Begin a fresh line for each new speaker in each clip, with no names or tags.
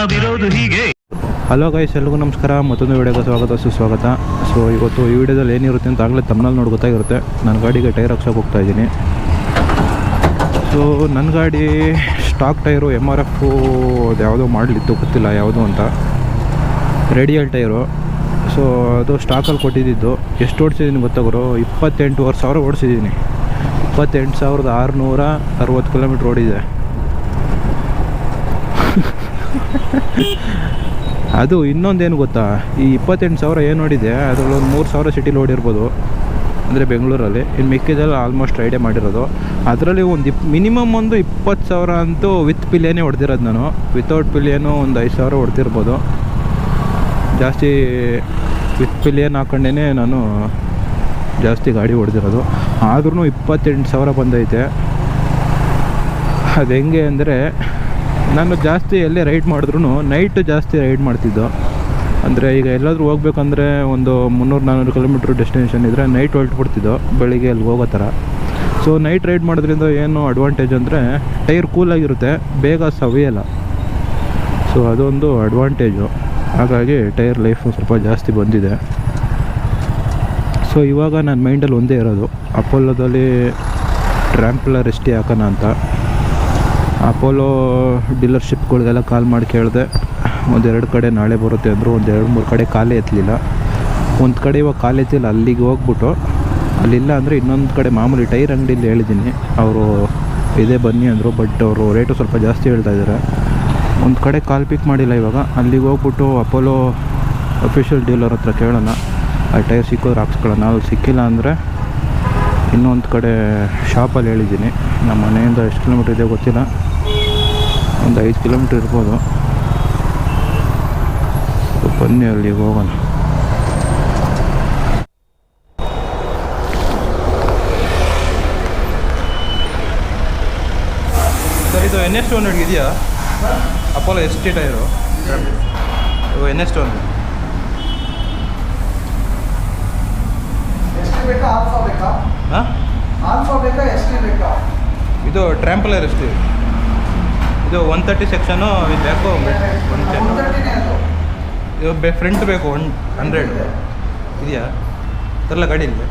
ನಾವಿರೋದು ಹೀಗೆ?
Hello guys ಎಲ್ರಿಗೂ ನಮಸ್ಕಾರ. ಮತ್ತೊಂದು ವಿಡಿಯೋಗೆ ಸ್ವಾಗತ, ಸುಸ್ವಾಗತ. ಸೊ ಇವತ್ತು ಈ ವಿಡಿಯೋದಲ್ಲಿ ಏನಿರುತ್ತೆ ಅಂತ ಆಗಲೇ ತಮ್ಮನಲ್ಲಿ ನೋಡಿ ಗೊತ್ತಾಗಿರುತ್ತೆ. ನನ್ನ ಗಾಡಿಗೆ ಟೈರ್ ಹಾಕ್ಸೋಕೆ ಹೋಗ್ತಾ ಇದ್ದೀನಿ. ಸೊ ನನ್ನ ಗಾಡಿ stock tyre M R F ಯಾವುದೋ ಮಾಡಲಿತ್ತು ಗೊತ್ತಿಲ್ಲ, ಯಾವುದು ಅಂತ. ರೇಡಿಯಲ್ ಟೈರು ಸೊ ಅದು ಸ್ಟಾಕಲ್ಲಿ ಕೊಟ್ಟಿದ್ದು. ಎಷ್ಟು ಓಡಿಸಿದ್ದೀನಿ ಗೊತ್ತಾಗರು ಇಪ್ಪತ್ತೆಂಟುವರೆ ಸಾವಿರ ಓಡಿಸಿದ್ದೀನಿ. ಇಪ್ಪತ್ತೆಂಟು ಸಾವಿರದ ಆರುನೂರ ಅರವತ್ತು ಕಿಲೋಮೀಟ್ರ್ ಓಡಿದೆ. ಅದು ಇನ್ನೊಂದೇನು ಗೊತ್ತಾ? ಈ ಇಪ್ಪತ್ತೆಂಟು ಸಾವಿರ ಏನು ನೋಡಿದೆ ಅದರಲ್ಲಿ ಒಂದು ಮೂರು ಸಾವಿರ ಸಿಟಿಲಿ ಓಡಿರ್ಬೋದು ಅಂದರೆ ಬೆಂಗಳೂರಲ್ಲಿ. ಇನ್ನು ಮಿಕ್ಕಿದೆಲ್ಲ ಆಲ್ಮೋಸ್ಟ್ ಐಡಿಯಾ ಮಾಡಿರೋದು. ಅದರಲ್ಲಿ ಒಂದು ಇಪ್ ಮಿನಿಮಮ್ ಒಂದು ಇಪ್ಪತ್ತು ಸಾವಿರ ಅಂತೂ ವಿತ್ ಪಿಲಿಯನೇ ಹೊಡೆದಿರೋದು ನಾನು. ವಿತೌಟ್ ಪಿಲಿಯನು ಒಂದು ಐದು ಸಾವಿರ ಹೊಡೆದಿರ್ಬೋದು. ಜಾಸ್ತಿ ವಿತ್ ಪಿಲಿಯನ್ ಹಾಕೊಂಡೇ ನಾನು ಜಾಸ್ತಿ ಗಾಡಿ ಹೊಡೆದಿರೋದು. ಆದ್ರೂ ಇಪ್ಪತ್ತೆಂಟು ಸಾವಿರ ಬಂದೈತೆ. ಅದು ಹೆಂಗೆ ಅಂದರೆ ನಾನು ಜಾಸ್ತಿ ಎಲ್ಲೇ ರೈಡ್ ಮಾಡಿದ್ರು ನೈಟ್ ಜಾಸ್ತಿ ರೈಡ್ ಮಾಡ್ತಿದ್ದೋ. ಅಂದರೆ ಈಗ ಎಲ್ಲಾದರೂ ಹೋಗ್ಬೇಕಂದ್ರೆ ಒಂದು ಮುನ್ನೂರು ನಾನ್ನೂರು ಕಿಲೋಮೀಟ್ರ್ ಡೆಸ್ಟಿನೇಷನ್ ಇದ್ದರೆ ನೈಟ್ ಹೊರಟ್ಬಿಡ್ತಿದ್ದೋ ಬೆಳಿಗ್ಗೆ ಅಲ್ಲಿ ಹೋಗೋ ಥರ. ಸೊ ನೈಟ್ ರೈಡ್ ಮಾಡೋದ್ರಿಂದ ಏನು ಅಡ್ವಾಂಟೇಜ್ ಅಂದರೆ ಟೈರ್ ಕೂಲಾಗಿರುತ್ತೆ ಬೇಗ ಸವಿಯಲ್ಲ. ಸೊ ಅದೊಂದು ಅಡ್ವಾಂಟೇಜು ಹಾಗಾಗಿ ಟೈರ್ ಲೈಫು ಸ್ವಲ್ಪ ಜಾಸ್ತಿ ಬಂದಿದೆ. ಸೊ ಇವಾಗ ನನ್ನ ಮೈಂಡಲ್ಲಿ ಒಂದೇ ಇರೋದು, ಅಪೋಲೋದಲ್ಲಿ ಟ್ರ್ಯಾಂಪ್ಲರ್ ಎಷ್ಟೇ ಹಾಕೋಣ ಅಂತ. ಅಪೋಲೋ ಡೀಲರ್ಶಿಪ್ಗಳಿಗೆಲ್ಲ ಕಾಲ್ ಮಾಡಿ ಕೇಳಿದೆ, ಒಂದೆರಡು ಕಡೆ ನಾಳೆ ಬರುತ್ತೆ ಅಂದರು, ಒಂದೆರಡು ಮೂರು ಕಡೆ ಕಾಲೇ ಎತ್ತಲಿಲ್ಲ ಒಂದು ಕಡೆ ಇವಾಗ ಕಾಲು ಎತ್ತಿಲ್ಲ, ಅಲ್ಲಿಗೆ ಹೋಗ್ಬಿಟ್ಟು, ಅಲ್ಲಿಲ್ಲ ಅಂದರೆ ಇನ್ನೊಂದು ಕಡೆ ಮಾಮೂಲಿ ಟೈರ್ ಅಂಗಡಿಲಿ ಹೇಳಿದ್ದೀನಿ ಅವರು ಇದೇ ಬನ್ನಿ ಅಂದರು ಬಟ್ ಅವರು ರೇಟು ಸ್ವಲ್ಪ ಜಾಸ್ತಿ ಹೇಳ್ತಾ ಇದ್ದಾರೆ ಒಂದು ಕಡೆ ಕಾಲ್ ಪಿಕ್ ಮಾಡಿಲ್ಲ ಇವಾಗ, ಅಲ್ಲಿಗೆ ಹೋಗ್ಬಿಟ್ಟು ಅಪೋಲೋ ಅಫಿಷಿಯಲ್ ಡೀಲರ್ ಹತ್ರ ಕೇಳೋಣ. ಆ ಟೈರ್ ಸಿಕ್ಕೋದ್ರೆ ಹಾಕ್ಸ್ಕೊಳ್ಳೋಣ. ಅದು ಸಿಕ್ಕಿಲ್ಲ ಅಂದರೆ ಇನ್ನೊಂದು ಕಡೆ ಶಾಪಲ್ಲಿ ಹೇಳಿದ್ದೀನಿ ನಮ್ಮ ಮನೆಯಿಂದ ಎಷ್ಟು ಕಿಲೋಮೀಟ್ರ್ ಇದೆ ಗೊತ್ತಿಲ್ಲ. ಒಂದು ಐದು ಕಿಲೋಮೀಟ್ರ್ ಇರ್ಬೋದು. ಬನ್ನಿ ಅಲ್ಲಿಗೆ ಹೋಗೋಣ. ಸರ್ ಇದು ಎನ್ ಎಸ್ ಟು ಹಂಡ್ರೆಡ್ ಇದೆಯಾ? Apollo S T tyre N S two hundred
ಎಷ್ಟು ಬೇಕಾ ಆಲ್ಫಾ ಬೇಕಾ?
ಹಾಂ?
ಆಲ್ಫಾ ಬೇಕಾ ಎಷ್ಟು ಬೇಕಾ?
ಇದು ಟ್ರ್ಯಾಂಪಲರ್ ಎಷ್ಟು ಇದು ಒನ್ ತರ್ಟಿ ಸೆಕ್ಷನು ಇದು ಬೇಕು ಒನ್ ಇದು ಬೆ ಫ್ರಂಟ್ ಬೇಕು ಒನ್ ಹಂಡ್ರೆಡ್ ಇದೆಯಾ? ತರಲ್ಲ ಗಾಡಿ ಇಲ್ಲ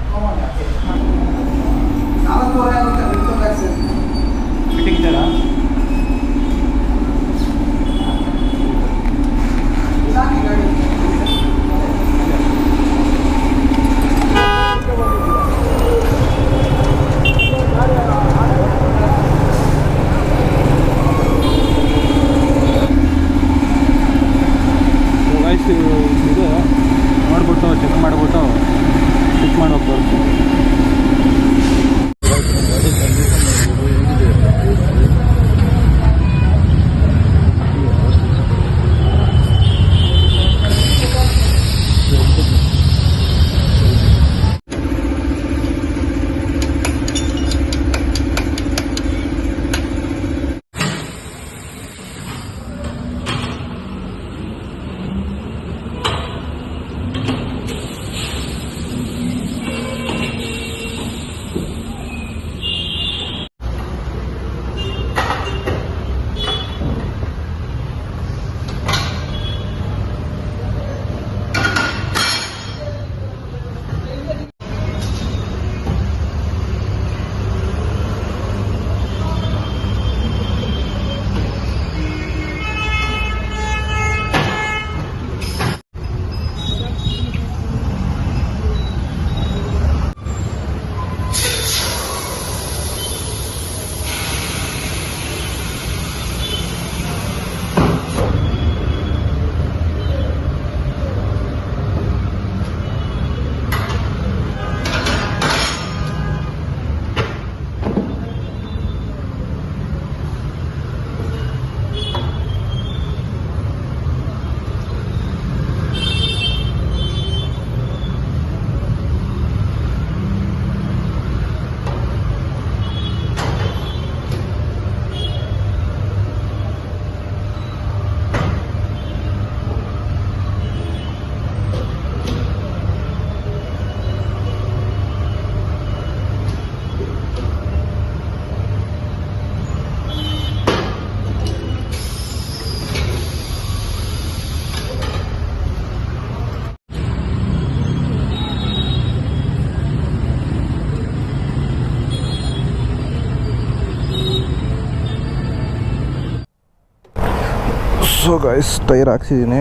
ಸೊ ಗಾಯ್ಸ್ ಟೈರ್ ಹಾಕ್ಸಿದ್ದೀನಿ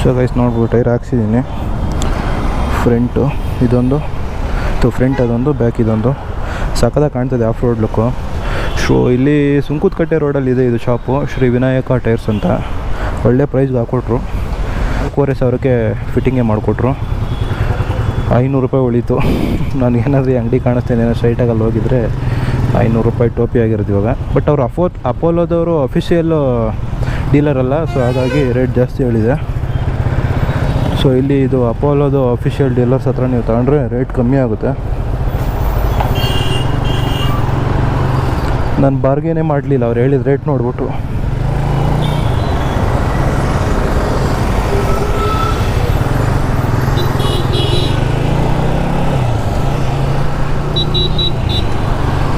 ಸೊ ಗೈಸ್ ನೋಡ್ಬೋದು ಟೈರ್ ಹಾಕ್ಸಿದ್ದೀನಿ ಫ್ರಂಟು ಇದೊಂದು. ಸೊ ಫ್ರಂಟ್ ಅದೊಂದು ಬ್ಯಾಕ್ ಇದೊಂದು. ಸಖತ್ತಾಗಿ ಕಾಣ್ತದೆ ಆಫ್ ರೋಡ್ ಲುಕ್ಕು ಸೊ ಇಲ್ಲಿ ಸುಂಕುತ್ಕಟ್ಟೆ ರೋಡಲ್ಲಿ ಇದೆ ಇದು ಶಾಪು ಶ್ರೀ ವಿನಾಯಕ ಟೈರ್ಸ್ ಅಂತ. ಒಳ್ಳೆ ಪ್ರೈಸ್ಗೆ ಹಾಕ್ಕೊಟ್ರು ನಾಲ್ಕೂವರೆ ಸಾವಿರಕ್ಕೆ ಫಿಟ್ಟಿಂಗೇ ಮಾಡಿಕೊಟ್ರು. ಐನೂರು ರೂಪಾಯಿ ಉಳೀತು ನಾನು ಏನಾದರೂ ಅಂಗಡಿ ಕಾಣಿಸ್ತೇನೆ ಸ್ಟ್ರೈಟಾಗಿ ಅಲ್ಲಿ ಹೋಗಿದ್ರೆ? ಐನೂರು ರೂಪಾಯಿ ಟೋಪಿ ಆಗಿರೋದು ಇವಾಗ. ಬಟ್ ಅವರು ಅಫೋ ಅಪೋಲೋದವರು ಅಫಿಷಿಯಲ್ಲು ಡೀಲರ್ ಅಲ್ಲ ಸೊ ಹಾಗಾಗಿ ರೇಟ್ ಜಾಸ್ತಿ ಹೇಳಿದೆ. ಸೊ ಇಲ್ಲಿ ಇದು ಅಪೋಲೋದು ಅಫಿಷಿಯಲ್ ಡೀಲರ್ಸ್ ಹತ್ರ ನೀವು ತಗೊಂಡ್ರೆ ರೇಟ್ ಕಮ್ಮಿ ಆಗುತ್ತೆ. ನಾನು ಬಾರ್ಗೇನೇ ಮಾಡಲಿಲ್ಲ, ಅವ್ರು ಹೇಳಿದ ರೇಟ್ ನೋಡ್ಬಿಟ್ಟು.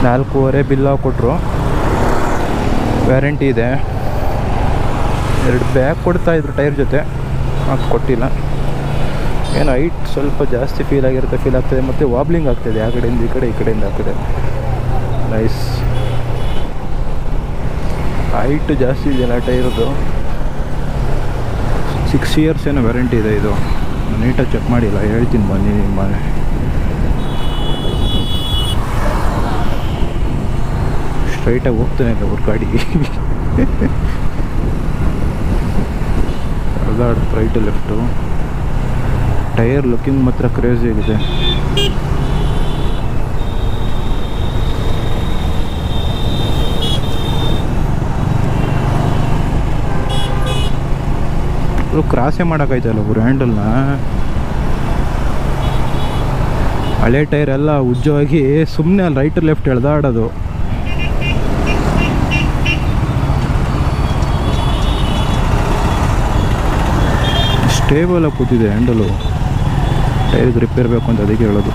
ನಾಲ್ಕೂವರೆ ಬಿಲ್ ಕೊಟ್ಟರು ವ್ಯಾರಂಟಿ ಇದೆ. ಎರಡು ಬ್ಯಾಗ್ ಕೊಡ್ತಾ ಇದ್ರು ಟೈರ್ ಜೊತೆ. ಅದು ಕೊಟ್ಟಿಲ್ಲ. ಏನು ಹೈಟ್ ಸ್ವಲ್ಪ ಜಾಸ್ತಿ ಫೀಲ್ ಆಗಿರುತ್ತೆ ಫೀಲ್ ಆಗ್ತದೆ. ಮತ್ತು ವಾಬ್ಲಿಂಗ್ ಆಗ್ತದೆ, ಆ ಕಡೆಯಿಂದ ಈ ಕಡೆ, ಈ ಕಡೆಯಿಂದ ಆಗ್ತದೆ ನೈಸ್ ಹೈಟ್ ಜಾಸ್ತಿ ಇದೆಯಲ್ಲ ಟೈರ್ದು ಸಿಕ್ಸ್ ಇಯರ್ಸ್ ಏನೋ ವ್ಯಾರಂಟಿ ಇದೆ ಇದು. ನೀಟಾಗಿ ಚೆಕ್ ಮಾಡಿಲ್ಲ. ಹೇಳ್ತೀನಿ ಬನ್ನಿ ನಿಮ್ಮ ಸ್ಟ್ರೈಟಾಗಿ ಹೋಗ್ತಾನೆ ಇಲ್ಲ ಅವ್ರ ಗಾಡಿ. ಅದಾಡ್ ರೈಟ್ ಲೆಫ್ಟು ಟೈರ್ ಲುಕಿಂಗ್ ಮಾತ್ರ ಕ್ರೇಜಿ ಆಗಿದೆ. ಇವ್ರು ಕ್ರಾಸೇ ಮಾಡೋಕ್ಕಾಯ್ತಲ್ಲ ಒಬ್ರು ಹ್ಯಾಂಡಲ್ನ ಹಳೆ ಟೈರ್ ಎಲ್ಲ ಉಜ್ಜವಾಗಿ ಸುಮ್ಮನೆ ಅಲ್ಲಿ ರೈಟ್ ಲೆಫ್ಟ್ ಎಳ್ದಾಡೋದು. ಸ್ಟೇಬಲ್ ಆಗಿ ಕೂತಿದೆ ಹ್ಯಾಂಡಲು ಟೈರ್ ರಿಪೇರ್ ಬೇಕು ಅಂತ ಅದಕ್ಕೆ ಹೇಳೋದು.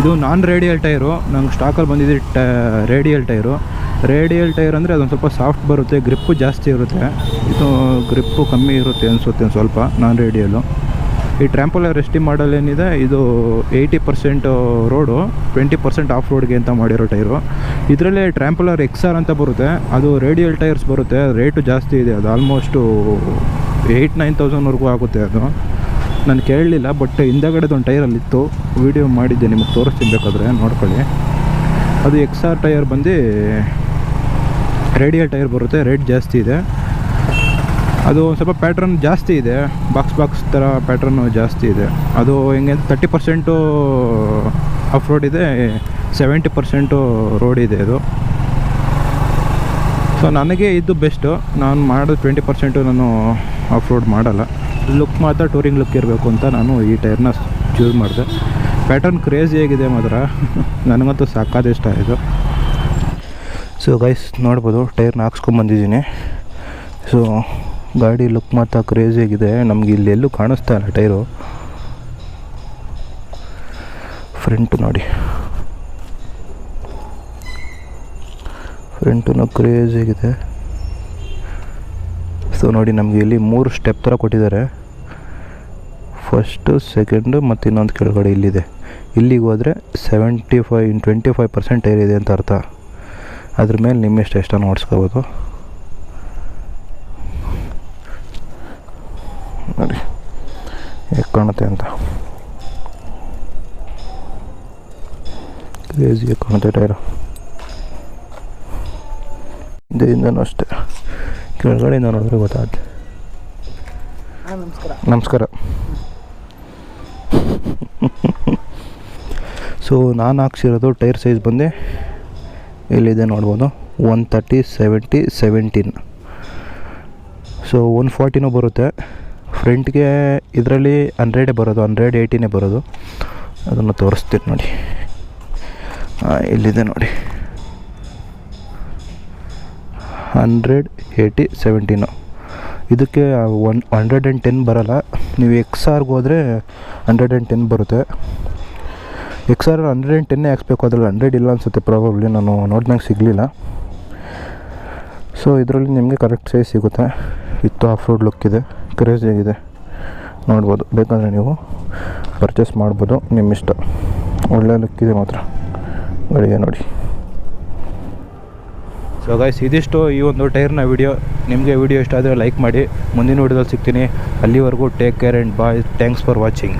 ಇದು ನಾನ್ ರೇಡಿಯಲ್ ಟೈರು ನಂಗೆ ಸ್ಟಾಕಲ್ಲಿ ಬಂದಿದೆ ಟ ರೇಡಿಯಲ್ ಟೈರು ರೇಡಿಯಲ್ ಟೈರ್ ಅಂದರೆ ಅದೊಂದು ಸ್ವಲ್ಪ ಸಾಫ್ಟ್ ಬರುತ್ತೆ ಗ್ರಿಪ್ಪು ಜಾಸ್ತಿ ಇರುತ್ತೆ. ಇದು ಗ್ರಿಪ್ಪು ಕಮ್ಮಿ ಇರುತ್ತೆ ಅನಿಸುತ್ತೆ ಸ್ವಲ್ಪ ನಾನ್ ರೇಡಿಯಲು ಈ ಟ್ರ್ಯಾಂಪೋಲರ್ ಎಸ್ ಟಿ ಮಾಡಲ್ ಏನಿದೆ, ಇದು eighty percent road twenty percent off ರೋಡ್ಗೆ ಅಂತ ಮಾಡಿರೋ ಟೈರು ಇದರಲ್ಲೇ ಟ್ರ್ಯಾಂಪೋಲರ್ ಎಕ್ಸ್ ಆರ್ ಅಂತ ಬರುತ್ತೆ. ಅದು ರೇಡಿಯಲ್ ಟೈರ್ಸ್ ಬರುತ್ತೆ. ರೇಟು ಜಾಸ್ತಿ ಇದೆ. ಅದು ಆಲ್ಮೋಸ್ಟು ಏಯ್ಟ್ ನೈನ್ ತೌಸಂಡ್ವರೆಗೂ ಆಗುತ್ತೆ ಅದು. ನಾನು ಕೇಳಲಿಲ್ಲ ಬಟ್ ಹಿಂದಗಡೆದು ಒಂದು ಟೈರಲ್ಲಿತ್ತು ವೀಡಿಯೋ ಮಾಡಿದ್ದೆ, ನಿಮಗೆ ತೋರಿಸ್ತೀನಿ ಬೇಕಾದ್ರೆ, ನೋಡ್ಕೊಳ್ಳಿ. ಅದು ಎಕ್ಸ್ ಆರ್ ಟೈರ್ ಬಂದು ರೇಡಿಯಲ್ ಟೈರ್ ಬರುತ್ತೆ. ರೇಟ್ ಜಾಸ್ತಿ ಇದೆ. ಅದು ಸ್ವಲ್ಪ ಪ್ಯಾಟ್ರನ್ ಜಾಸ್ತಿ ಇದೆ. ಬಾಕ್ಸ್ ಬಾಕ್ಸ್ ಥರ ಪ್ಯಾಟ್ರನ್ನು ಜಾಸ್ತಿ ಇದೆ. ಅದು ಹೆಂಗೆ ತರ್ಟಿ ಪರ್ಸೆಂಟು ಆಫ್ ರೋಡ್ ಇದೆ ಸೆವೆಂಟಿ ಪರ್ಸೆಂಟು ರೋಡ್ ಇದೆ ಅದು ಸೊ ನನಗೆ ಇದು ಬೆಸ್ಟು ನಾನು ಮಾಡೋದು ಟ್ವೆಂಟಿ ಪರ್ಸೆಂಟು ನಾನು ಆಫ್ ರೋಡ್ ಮಾಡಲ್ಲ. ಲುಕ್ ಮಾತ್ರ ಟೂರಿಂಗ್ ಲುಕ್ ಇರಬೇಕು ಅಂತ ನಾನು ಈ ಟೈರ್ನ ಚೂಸ್ ಮಾಡಿದೆ. ಪ್ಯಾಟರ್ನ್ ಕ್ರೇಜಿ ಆಗಿದೆ ಮಾತ್ರ. ನನಗಂತೂ ಸಾಕಾದ ಇಷ್ಟ ಆಯಿತು ಸೊ ಗೈಸ್ ನೋಡ್ಬೋದು ಟೈರ್ನ ಹಾಕ್ಸ್ಕೊಂಬಂದಿದ್ದೀನಿ ಸೊ ಗಾಡಿ ಲುಕ್ ಮಾತ್ರ ಕ್ರೇಜಿ ಆಗಿದೆ. ನಮ್ಗೆ ಇಲ್ಲಿ ಎಲ್ಲೂ ಕಾಣಿಸ್ತಾ ಇಲ್ಲ ಟೈರು. ಫ್ರಂಟ್ ನೋಡಿ. ಫ್ರಂಟು ಕ್ರೇಜ್ ಆಗಿದೆ. ಸೊ ನೋಡಿ, ನಮಗೆ ಇಲ್ಲಿ ಮೂರು ಸ್ಟೆಪ್ ಥರ ಕೊಟ್ಟಿದ್ದಾರೆ. ಫಸ್ಟು ಸೆಕೆಂಡು ಮತ್ತು ಇನ್ನೊಂದು ಕೆಳಗಡೆ ಇಲ್ಲಿದೆ. ಇಲ್ಲಿಗೆ ಹೋದರೆ seventy five twenty five percent tyre ಇದೆ ಅಂತ ಅರ್ಥ. ಅದ್ರ ಮೇಲೆ ನಿಮ್ಮಿಷ್ಟ ಎಷ್ಟನ್ನು ಓಡಿಸ್ಕೋಬೋದು. ನೋಡಿ. ಹೇಗೆ ಕಾಣುತ್ತೆ ಅಂತ. ಕ್ರೇಜಿಯಾಗಿ ಕಾಣುತ್ತೆ ಟೈರು. ಇದರಿಂದನೂ ಅಷ್ಟೇ. ಕೆಳಗಡೆಯಿಂದ ನೋಡಿದ್ರೆ ಗೊತ್ತಾಗುತ್ತೆ.
ನಮಸ್ಕಾರ.
ನಮಸ್ಕಾರ. ಸೊ ನಾನು ಹಾಕ್ಸಿರೋದು ಟೈರ್ ಸೈಜ್ ಬಂದು ಇಲ್ಲಿದೆ ನೋಡ್ಬೋದು. One thirty seventy seventeen. So one ಫಾರ್ಟಿನೂ ಬರುತ್ತೆ. ಫ್ರಂಟ್ಗೆ ಇದರಲ್ಲಿ ಹಂಡ್ರೆಡೇ ಬರೋದು ಹಂಡ್ರೆಡ್ ಏಯ್ಟಿನೇ ಬರೋದು. ಅದನ್ನು ತೋರಿಸ್ತೀನಿ ನೋಡಿ. ಇಲ್ಲಿದೆ ನೋಡಿ. Hundred eighty seventeen. ಇದಕ್ಕೆ ಒನ್ ಹಂಡ್ರೆಡ್ ಆ್ಯಂಡ್ ಟೆನ್ ಬರೋಲ್ಲ. ನೀವು ಎಕ್ಸ್ ಆರ್ಗೆ ಹೋದರೆ ಹಂಡ್ರೆಡ್ ಆ್ಯಂಡ್ ಟೆನ್ ಬರುತ್ತೆ. ಎಕ್ಸ್ ಆರ್ ಹಂಡ್ರೆಡ್ ಆ್ಯಂಡ್ ಟೆನ್ನೇ ಹಾಕ್ಸ್ಬೇಕು. ಅದರಲ್ಲಿ ಹಂಡ್ರೆಡ್ ಇಲ್ಲ ಅನಿಸುತ್ತೆ ಪ್ರಾಬಬ್ಲಿ ನಾನು ನೋಡಿದಂಗೆ ಸಿಗಲಿಲ್ಲ. ಸೊ ಇದರಲ್ಲಿ ನಿಮಗೆ ಕರೆಕ್ಟ್ ಸೈಜ್ ಸಿಗುತ್ತೆ. ಇತ್ತು ಆಫ್ ರೋಡ್ ಲುಕ್ ಇದೆ. ಕ್ರೇಜಿ ಆಗಿದೆ. ನೋಡ್ಬೋದು. ಬೇಕಂದರೆ ನೀವು ಪರ್ಚೇಸ್ ಮಾಡ್ಬೋದು. ನಿಮ್ಮ ಇಷ್ಟ ಒಳ್ಳೆ ಲುಕ್ ಇದೆ ಮಾತ್ರ. ಗಾಡಿಗೆ ನೋಡಿ. ಸೊ ಗಾಯ್ಸ್ ಇದಿಷ್ಟು ಈ ಒಂದು ಟೈರ್ನ ವಿಡಿಯೋ ನಿಮಗೆ ವಿಡಿಯೋ ಇಷ್ಟ ಆದರೆ ಲೈಕ್ ಮಾಡಿ. ಮುಂದಿನ ವಿಡಿಯೋದಲ್ಲಿ ಸಿಗ್ತೀನಿ. ಅಲ್ಲಿವರೆಗೂ take care and bye thanks for watching